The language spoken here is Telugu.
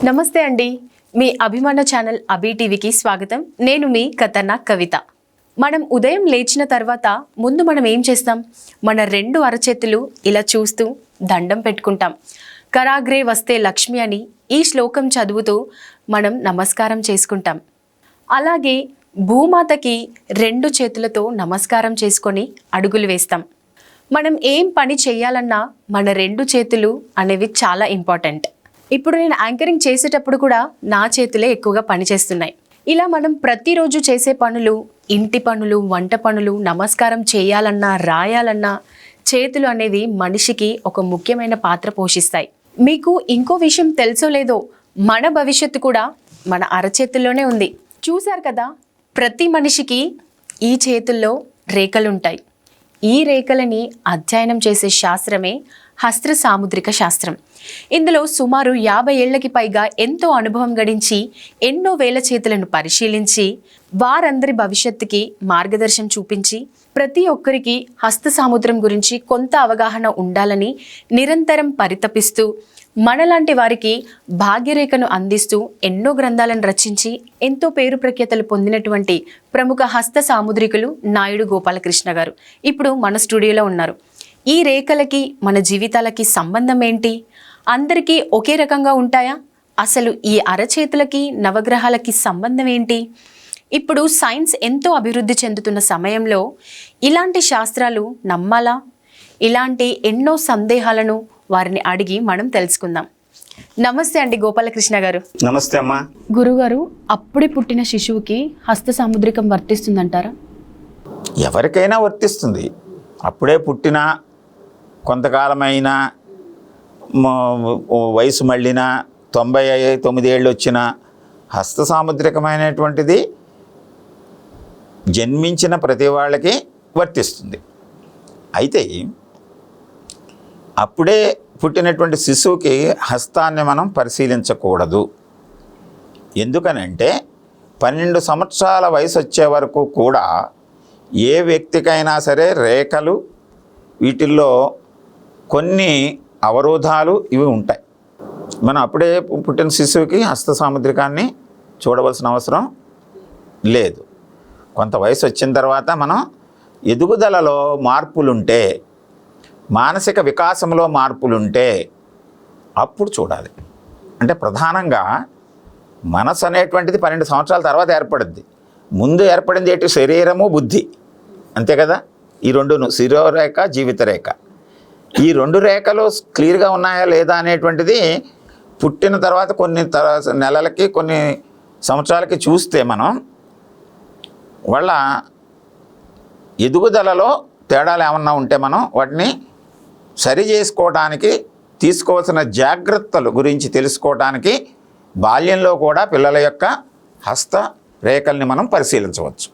నమస్తే అండి. మీ అభిమాన ఛానల్ అభి టీవీకి స్వాగతం. నేను మీ కథన కవిత. మనం ఉదయం లేచిన తర్వాత ముందు మనం ఏం చేస్తాం? మన రెండు అరచేతులు ఇలా చూస్తూ దండం పెట్టుకుంటాం. కరాగ్రే వస్తే లక్ష్మి అని ఈ శ్లోకం చదువుతూ మనం నమస్కారం చేసుకుంటాం. అలాగే భూమాతకి రెండు చేతులతో నమస్కారం చేసుకొని అడుగులు వేస్తాం. మనం ఏం పని చేయాలన్నా మన రెండు చేతులు అనేవి చాలా ఇంపార్టెంట్. ఇప్పుడు నేను యాంకరింగ్ చేసేటప్పుడు కూడా నా చేతులే ఎక్కువగా పనిచేస్తున్నాయి ఇలా మనం ప్రతిరోజు చేసే పనులు ఇంటి పనులు వంట పనులు నమస్కారం చేయాలన్నా రాయాలన్నా చేతులు అనేది మనిషికి ఒక ముఖ్యమైన పాత్ర పోషిస్తాయి. మీకు ఇంకో విషయం తెలుసో లేదో మన భవిష్యత్తు కూడా మన అరచేతుల్లోనే ఉంది. చూశారు కదా ప్రతి మనిషికి ఈ చేతుల్లో రేఖలుంటాయి. ఈ రేఖలని అధ్యయనం చేసే శాస్త్రమే హస్త్ర సాముద్రిక శాస్త్రం. ఇందులో సుమారు యాభై ఏళ్ళకి పైగా ఎంతో అనుభవం గడించి ఎన్నో వేల చేతులను పరిశీలించి వారందరి భవిష్యత్తుకి మార్గదర్శనం చూపించి ప్రతి ఒక్కరికి హస్త సాముద్రం గురించి కొంత అవగాహన ఉండాలని నిరంతరం పరితపిస్తూ మనలాంటి వారికి భాగ్యరేఖను అందిస్తూ ఎన్నో గ్రంథాలను రచించి ఎంతో పేరు ప్రఖ్యాతలు పొందినటువంటి ప్రముఖ హస్త సాముద్రికులు నాయుడు గోపాలకృష్ణ గారు. ఇప్పుడు మన స్టూడియోలో ఉన్నారు. ఈ రేఖలకి మన జీవితాలకి సంబంధం ఏంటి? అందరికీ ఒకే రకంగా ఉంటాయా? అసలు ఈ అరచేతులకి నవగ్రహాలకి సంబంధం ఏంటి? ఇప్పుడు సైన్స్ ఎంతో అభివృద్ధి చెందుతున్న సమయంలో ఇలాంటి శాస్త్రాలు నమ్మాలా? ఇలాంటి ఎన్నో సందేహాలను వారిని అడిగి మనం తెలుసుకుందాం. నమస్తే అండి గోపాలకృష్ణ గారు. నమస్తే అమ్మా. గురుగారు అప్పుడే పుట్టిన శిశువుకి హస్త సాముద్రికం వర్తిస్తుందంటారా? ఎవరికైనా వర్తిస్తుంది. అప్పుడే పుట్టిన కొంతకాలమైన వయసు మళ్ళిన తొంభై తొమ్మిది ఏళ్ళు వచ్చిన హస్త సాముద్రికమైనటువంటిది జన్మించిన ప్రతి వాళ్ళకి వర్తిస్తుంది. అయితే అప్పుడే పుట్టినటువంటి శిశువుకి హస్తాన్ని మనం పరిశీలించకూడదు. ఎందుకనంటే పన్నెండు సంవత్సరాల వయసు వచ్చే వరకు కూడా ఏ వ్యక్తికైనా సరే రేఖలు వీటిల్లో కొన్ని అవరోధాలు ఇవి ఉంటాయి. మనం అప్పుడే పుట్టిన శిశువుకి హస్త సాముద్రికాన్ని చూడవలసిన అవసరం లేదు. కొంత వయసు వచ్చిన తర్వాత మనం ఎదుగుదలలో మార్పులుంటే మానసిక వికాసంలో మార్పులుంటే అప్పుడు చూడాలి. అంటే ప్రధానంగా మనసు అనేటువంటిది పన్నెండు సంవత్సరాల తర్వాత ఏర్పడుద్ది. ముందు ఏర్పడింది ఏంటి? శరీరము బుద్ధి. అంతే కదా? ఈ రెండును శిరోరేఖ జీవితరేఖ. ఈ రెండు రేఖలు క్లియర్గా ఉన్నాయా లేదా అనేటువంటిది పుట్టిన తర్వాత కొన్ని నెలలకి కొన్ని సంవత్సరాలకి చూస్తే మనం వాళ్ళ ఎదుగుదలలో తేడాలు ఏమన్నా ఉంటే మనం వాటిని సరి చేసుకోవడానికి తీసుకోవాల్సిన జాగ్రత్తలు గురించి తెలుసుకోవడానికి బాల్యంలో కూడా పిల్లల యొక్క హస్త రేఖల్ని మనం పరిశీలించవచ్చు.